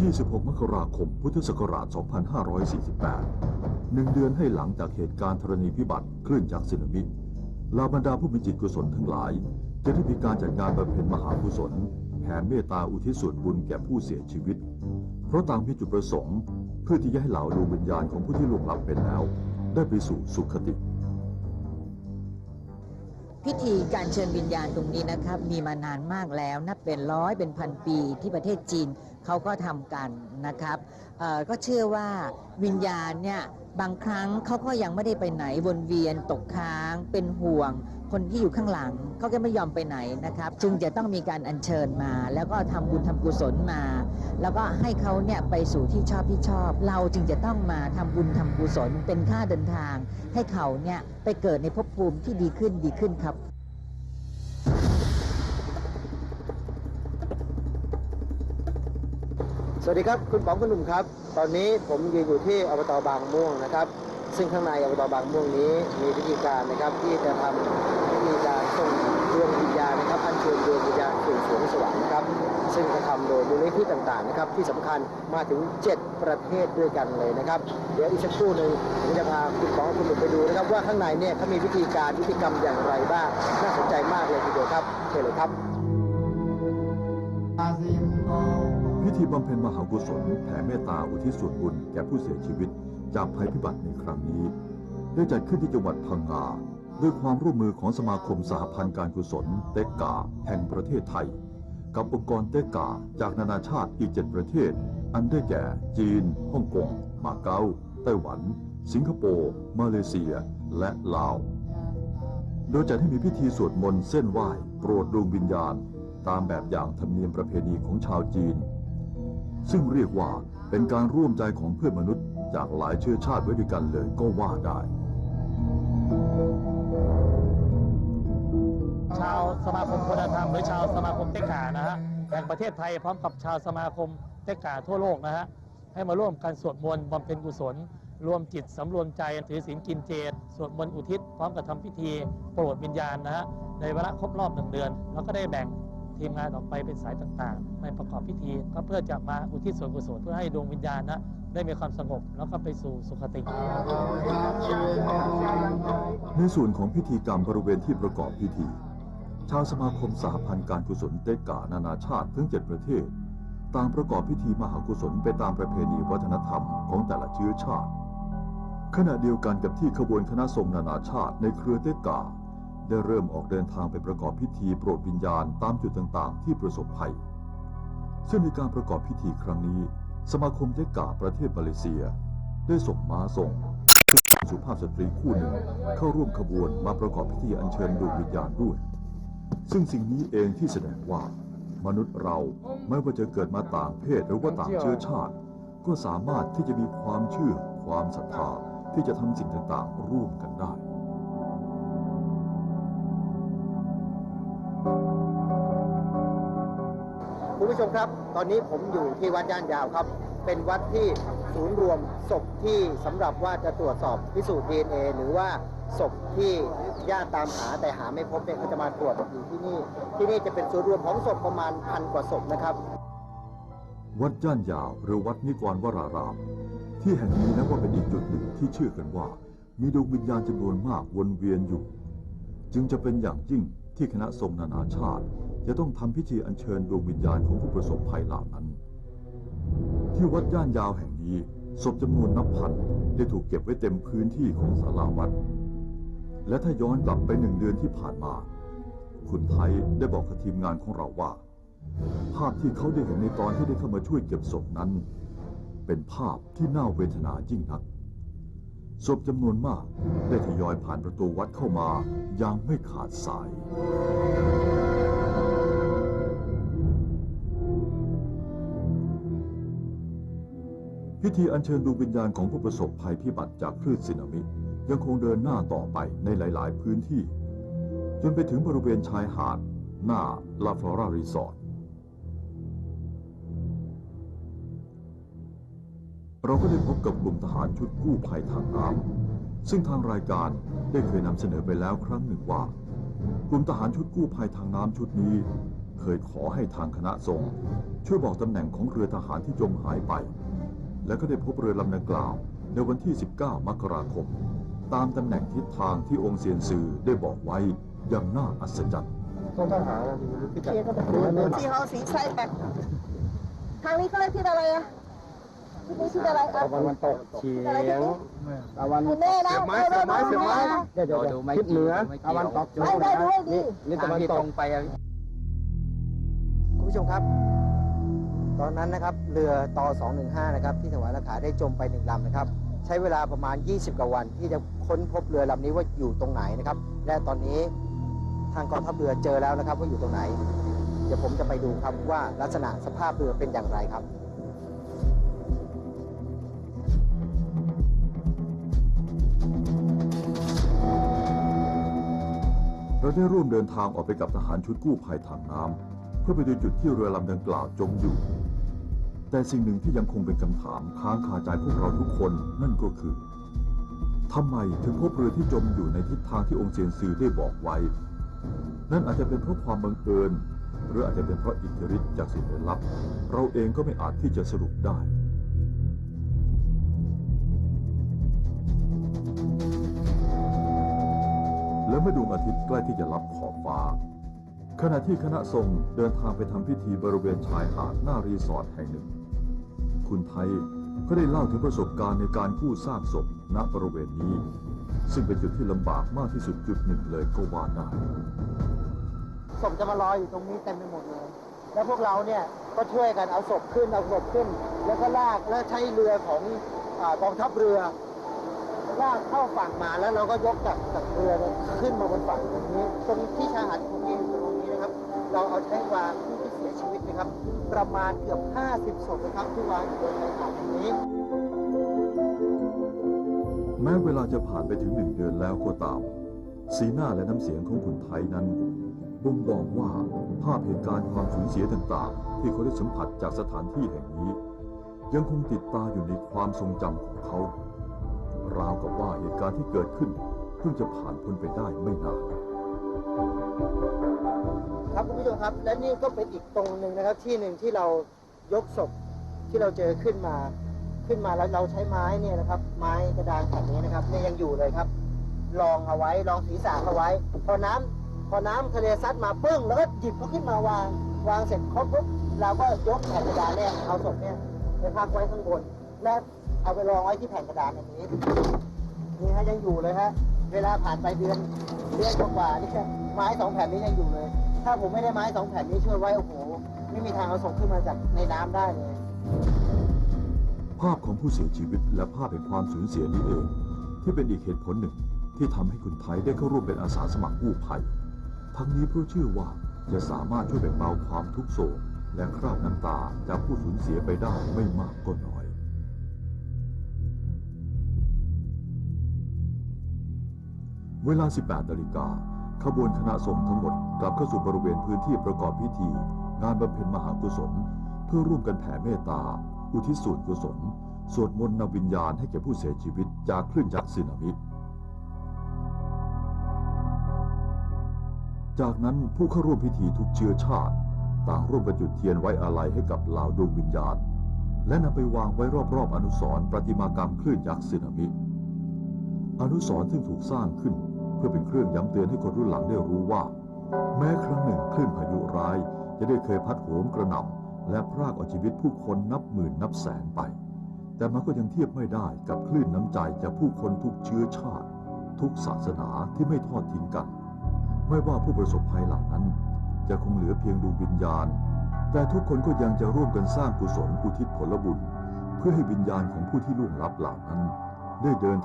26 มกราคม พุทธศักราช 2548 หนึ่งเดือนให้หลังจากเหตุการณ์ธรณีพิบัติคลื่นยักษ์สึนามิลาบรรดาผู้มีจิตกุศลทั้งหลาย จะได้มีการจัดงานบำเพ็ญมหากุศลแผ่เมตตาอุทิศส่วนบุญแก่ผู้เสียชีวิต เพราะต่างมีจุดประสงค์ เพื่อที่จะให้เหล่าดวงวิญญาณของผู้ที่ล่วงลับไปแล้ว ได้ไปสู่สุคติพิธีการเชิญวิญญาณตรงนี้นะครับมีมานานมากแล้ว นับเป็นร้อยเป็นพันปีที่ประเทศจีน เขาก็ทำกันนะครับก็เชื่อว่าวิญญาณเนี่ยบางครั้งเขาก็ยังไม่ได้ไปไหนวนเวียนตกค้าง เป็นห่วง คนที่อยู่ข้างหลังเขาก็ไม่ยอมไปไหนนะครับ จึงจะต้องมีการอัญเชิญมา แล้วก็ทำบุญทำกุศลมา แล้วก็ให้เขาเนี่ยไปสู่ที่ชอบที่ชอบ เราจึงจะต้องมาทำบุญทำกุศลเป็นค่าเดินทาง ให้เขาเนี่ยไปเกิดในภพภูมิที่ดีขึ้นดีขึ้นครับ วัสดีครับ คุณป๋องคุณหนุ่มครับ ตอนนี้ผมยืนอยู่ที่อบตบางม่วงนะครับ ซึ่งข้างในอบตบางม่วงนี้มีพิธีการนะครับที่จะทำพิธีการส่งดวงวิญญาณนะครับอัญเชิญดวงวิญญาณสู่สวงสวรรค์นะครับ ซึ่งกระทำโดยมูลนิธิต่างๆนะครับที่สำคัญมาถึง 7 ประเทศด้วยกันเลยนะครับ เดี๋ยวอีกสักครู่หนึ่งผมจะพาคุณป๋องคุณหนุ่มไปดูนะครับ ว่าข้างในเนี่ยเขามีพิธีการพิธีกรรมอย่างไรบ้างน่าสนใจมากเลยทีเดียวครับเชิญเลยครับ พิธีบำเพ็ญมหากุศลแผ่เมตตาอุทิศส่วนบุญแก่ผู้เสียชีวิตจากภัยพิบัติในครั้งนี้ ได้จัดขึ้นที่จังหวัดพังงาด้วยความร่วมมือของสมาคมสหพันธ์การกุศลเตกกาแห่งประเทศไทย กับองค์กรเตกกาจากนานาชาติอีก7ประเทศ อันได้แก่ จีนฮ่องกงมาเก๊าไต้หวัน สิงคโปร์มาเลเซีย และลาว โดยจัดให้มีพิธีสวดมนต์เส้นไหว้โปรดดวงวิญญาณ ตามแบบอย่างธรรมเนียมประเพณีของชาวจีน ซึ่งเรียกว่าเป็นการร่วมใจของเพื่อนมนุษย์จากหลายเชื้อชาติไว้ด้วยกันเลยก็ว่าได้ ชาวสมาคมคุณธรรมหรือชาวสมาคมเต็กกานะฮะแห่งประเทศไทยพร้อมกับชาวสมาคมเต็กกาทั่วโลกนะฮะให้มาร่วมกันสวดมนต์บำเพ็ญกุศล รวมจิตสำรวมใจถือศีลกินเจตสวดมนต์อุทิศ พร้อมกับทำพิธีโปรดวิญญาณนะฮะในเวลาครบรอบหนึ่งเดือนเราก็ได้แบ่ง ทีมงานออกไปเป็นสายต่างๆในประกอบพิธี ก็เพื่อจะมาอุทิศส่วนกุศลเพื่อให้ดวงวิญญาณนะได้มีความสงบแล้วก็ไปสู่สุคติ ในส่วนของพิธีกรรมบริเวณที่ประกอบพิธี ชาวสมาคมสหพันธ์การกุศลเตกานานาชาติทั้ง7ประเทศต่างประกอบพิธีมหากุศลไปตามประเพณีวัฒนธรรมของแต่ละเชื้อชาติ ขณะเดียวกันกับที่ขบวนคณะทรงนานาชาติในเครือเตกา ได้เริ่มออกเดินทางไปประกอบพิธีโปรดวิญญาณตามจุดต่างๆ ที่ประสบภัย ซึ่งในการประกอบพิธีครั้งนี้ สมาคมเตกาประเทศมาเลเซีย ได้ส่งม้าส่งสุภาพสตรีคู่หนึ่งเข้าร่วมขบวนมาประกอบพิธีอัญเชิญดวงวิญญาณด้วย ซึ่งสิ่งนี้เองที่แสดงว่า มนุษย์เราไม่ว่าจะเกิดมาต่างเพศหรือว่าต่างเชื้อชาติ ก็สามารถที่จะมีความเชื่อความศรัทธาที่จะทำสิ่งต่างๆ ร่วมกันได้ คุณผู้ชมครับ ตอนนี้ผมอยู่ที่วัดย่านยาวครับ เป็นวัดที่ศูนย์รวมศพที่สำหรับว่าจะตรวจสอบพิสูจน์ DNA หรือว่าศพที่ญาติตามหาแต่หาไม่พบเนี่ยเขาจะมาตรวจอยู่ที่นี่ ที่นี่จะเป็นศูนย์รวมของศพประมาณพันกว่าศพนะครับ วัดย่านยาวหรือวัดนิกรวราราม ที่แห่งนี้นับว่าเป็นอีกจุดหนึ่งที่เชื่อกันว่า มีดวงวิญญาณจำนวนมากวนเวียนอยู่ จึงจะเป็นอย่างยิ่งที่คณะทรงนานาชาติ จะต้องทำพิธีอัญเชิญดวงวิญญาณของผู้ประสบภัยเหล่านั้น ที่วัดย่านยาวแห่งนี้ศพจำนวนนับพันได้ถูกเก็บไว้เต็มพื้นที่ของศาลาวัด และถ้าย้อนกลับไปหนึ่งเดือนที่ผ่านมา คุณไทยได้บอกกับทีมงานของเราว่า ภาพที่เขาได้เห็นในตอนที่ได้เข้ามาช่วยเก็บศพนั้น เป็นภาพที่น่าเวทนายิ่งนักศพจำนวนมากได้ทยอยผ่านประตูวัดเข้ามาอย่างไม่ขาดสาย พิธีอัญเชิญดวงวิญญาณของผู้ประสบภัยพิบัติจากคลื่นสึนามิ ยังคงเดินหน้าต่อไปในหลาย ๆ พื้นที่ จนไปถึงบริเวณชายหาด หน้าลาฟลอรารีสอร์ทเราก็ได้พบกับกลุ่มทหารชุดกู้ภัยทางน้ำซึ่งทางรายการได้เคยนำเสนอไปแล้วครั้งหนึ่งว่า กลุ่มทหารชุดกู้ภัยทางน้ำชุดนี้ เคยขอให้ทางคณะสงฆ์ช่วยบอกตำแหน่งของเรือทหารที่จมหายไป และก็ได้พบเรือลำดังกล่าว ในวันที่ 19 มกราคม ตามตำแหน่งทิศทางที่องค์เซียนซือได้บอกไว้อย่างน่าอัศจรรย์ต้องทหารที่จัดสี่หอสีไส้แปดทางนี้เขาเรียกทิศอะไรอะทิศนี้ทิศอะไรอะตะวันตกเฉียงตะวันคุณแม่นะเสียบไม้เสียบไม้เสียบไม้เดี๋ยวเดี๋ยวทิศเหนือตะวันตกไม่ได้ด้วยดินี่ตะวันตกไปคุณผู้ชมครับ ตอนนั้นนะครับเรือต่อ 215 นะครับที่ถวายราคาได้จมไปหนึ่งลำนะครับ ใช้เวลาประมาณ 20 กว่าวัน ที่จะค้นพบเรือลำนี้ว่าอยู่ตรงไหนนะครับ และตอนนี้ทางกองทัพเรือเจอแล้วนะครับ ว่าอยู่ตรงไหน เดี๋ยวผมจะไปดูครับว่าลักษณะสภาพเรือเป็นอย่างไรครับเราได้ร่วมเดินทางออกไปกับทหารชุดกู้ภัยทางน้ำ เพื่อไปดูจุดที่เรือลำดังกล่าวจมอยู่ แต่สิ่งหนึ่งที่ยังคงเป็นคำถามค้างคาใจพวกเราทุกคนนั่นก็คือทำไมถึงพบเรือที่จมอยู่ในทิศทางที่องค์เซียนซือได้บอกไว้ นั่นอาจจะเป็นเพราะความบังเอิญ หรืออาจจะเป็นเพราะอิทธิฤทธิ์จากสิ่งลึกลับ เราเองก็ไม่อาจที่จะสรุปได้และเมื่อดวงอาทิตย์ใกล้ที่จะลับขอบฟ้า ขณะที่คณะทรงเดินทางไปทำพิธีบริเวณชายหาดหน้ารีสอร์ทแห่งหนึ่ง คุณไทยก็ได้เล่าถึงประสบการณ์ในการกู้ซากศพณบริเวณนี้ ซึ่งเป็นจุดที่ลำบากมากที่สุดจุดหนึ่งเลยก็ว่าได้ศพจะมาลอยอยู่ตรงนี้เต็มไปหมดเลย แล้วพวกเราเนี่ยก็ช่วยกันเอาศพขึ้นเอาศพขึ้น แล้วก็ลากแล้วใช้เรือของกองทัพเรือลากเข้าฝั่งมาแล้วเราก็ยกจากจากเรือขึ้นมาบนฝั่งตรงนี้ ตรงที่ชายหาดที่ตรงนี้ เราเอาใช้วางผู้ที่เสียชีวิตนะครับ ประมาณเกือบ 50ศพนะครับที่วางอยู่บนชายหาดตรงนี้ แม้เวลาจะผ่านไปถึงหนึ่งเดือนแล้วก็ตาม สีหน้าและน้ำเสียงของคุณไทยนั้นบ่งบอกว่าภาพเหตุการณ์ความสูญเสียต่างๆ ที่เขาได้สัมผัสจากสถานที่แห่งนี้ ยังคงติดตาอยู่ในความทรงจำของเขา ราวกับว่าเหตุการณ์ที่เกิดขึ้นเพิ่งจะผ่านพ้นไปได้ไม่นาน ครับคุณผู้ชมครับ และนี่ก็เป็นอีกตรงหนึ่งนะครับ ที่หนึ่งที่เรายกศพที่เราเจอขึ้นมาขึ้นมาแล้วเราใช้ไม้เนี่ยนะครับ ไม้กระดานแผ่นนี้นะครับเนี่ยยังอยู่เลยครับรองเอาไว้รองศีรษะเอาไว้ พอน้ำพอน้ำทะเลซัดมาปึ้งแล้วก็หยิบเขาขึ้นมาวางวางเสร็จครบปุ๊บเราก็ยกแผ่นกระดานเนี่ยเอาศพเนี่ยไปพักไว้ข้างบน และเอาไปรองไว้ที่แผ่นกระดานอันนี้นี่ฮะยังอยู่เลยฮะเวลาผ่านไปเดือน เดือนกว่าๆนี่ไม้สองแผ่นนี้ยังอยู่เลย ถ้าผมไม่ได้ไม้สองแผ่นนี้ช่วยไว้โอ้โหไม่มีทางเอาศพขึ้นมาจากในน้ำได้เลย ภาพของผู้เสียชีวิตและภาพแห่งความสูญเสียนี้เอง ที่เป็นอีกเหตุผลหนึ่งที่ทำให้คุณไทยได้เข้าร่วมเป็นอาสาสมัครกู้ภัย ทั้งนี้เพราะเชื่อว่าจะสามารถช่วยแบ่งเบาความทุกข์โศกและคราบน้ำตาจากผู้สูญเสียไปได้ไม่มากก็น้อย เวลา 18นาฬิกาขบวนคณะสงฆ์ทั้งหมดกลับเข้าสู่บริเวณพื้นที่ประกอบพิธี งานบำเพ็ญมหากุศล เพื่อร่วมกันแผ่เมตตา อุทิศส่วนกุศล สวดมนต์นำวิญญาณให้แก่ผู้เสียชีวิตจากคลื่นยักษ์สึนามิ จากนั้นผู้เข้าร่วมพิธีทุกเชื้อชาติ ต่างร่วมกันจุดเทียนไว้อาลัยให้กับเหล่าดวงวิญญาณ และนำไปวางไว้รอบๆอนุสรณ์ประติมากรรมคลื่นยักษ์สึนามิ อนุสรณ์ซึ่งถูกสร้างขึ้น พื่อเป็นเครื่องย้ำเตือนให้คนรุ่นหลังได้รู้ว่า แม้ครั้งหนึ่งคลื่นพายุร้าย จะได้เคยพัดโหมกระหน่ำและพรากเอาชีวิตผู้คนนับหมื่นนับแสนไป แต่มันก็ยังเทียบไม่ได้กับคลื่นน้ำใจจากผู้คนทุกเชื้อชาติ ทุกศาสนาที่ไม่ทอดทิ้งกัน ไม่ว่าผู้ประสบภัยเหล่านั้น จะคงเหลือเพียงดวงวิญญาณ แต่ทุกคนก็ยังจะร่วมกันสร้างกุศลอุทิศผลบุญ เพื่อให้วิญญาณของผู้ที่ล่วงลับเหล่านั้นได้เดิน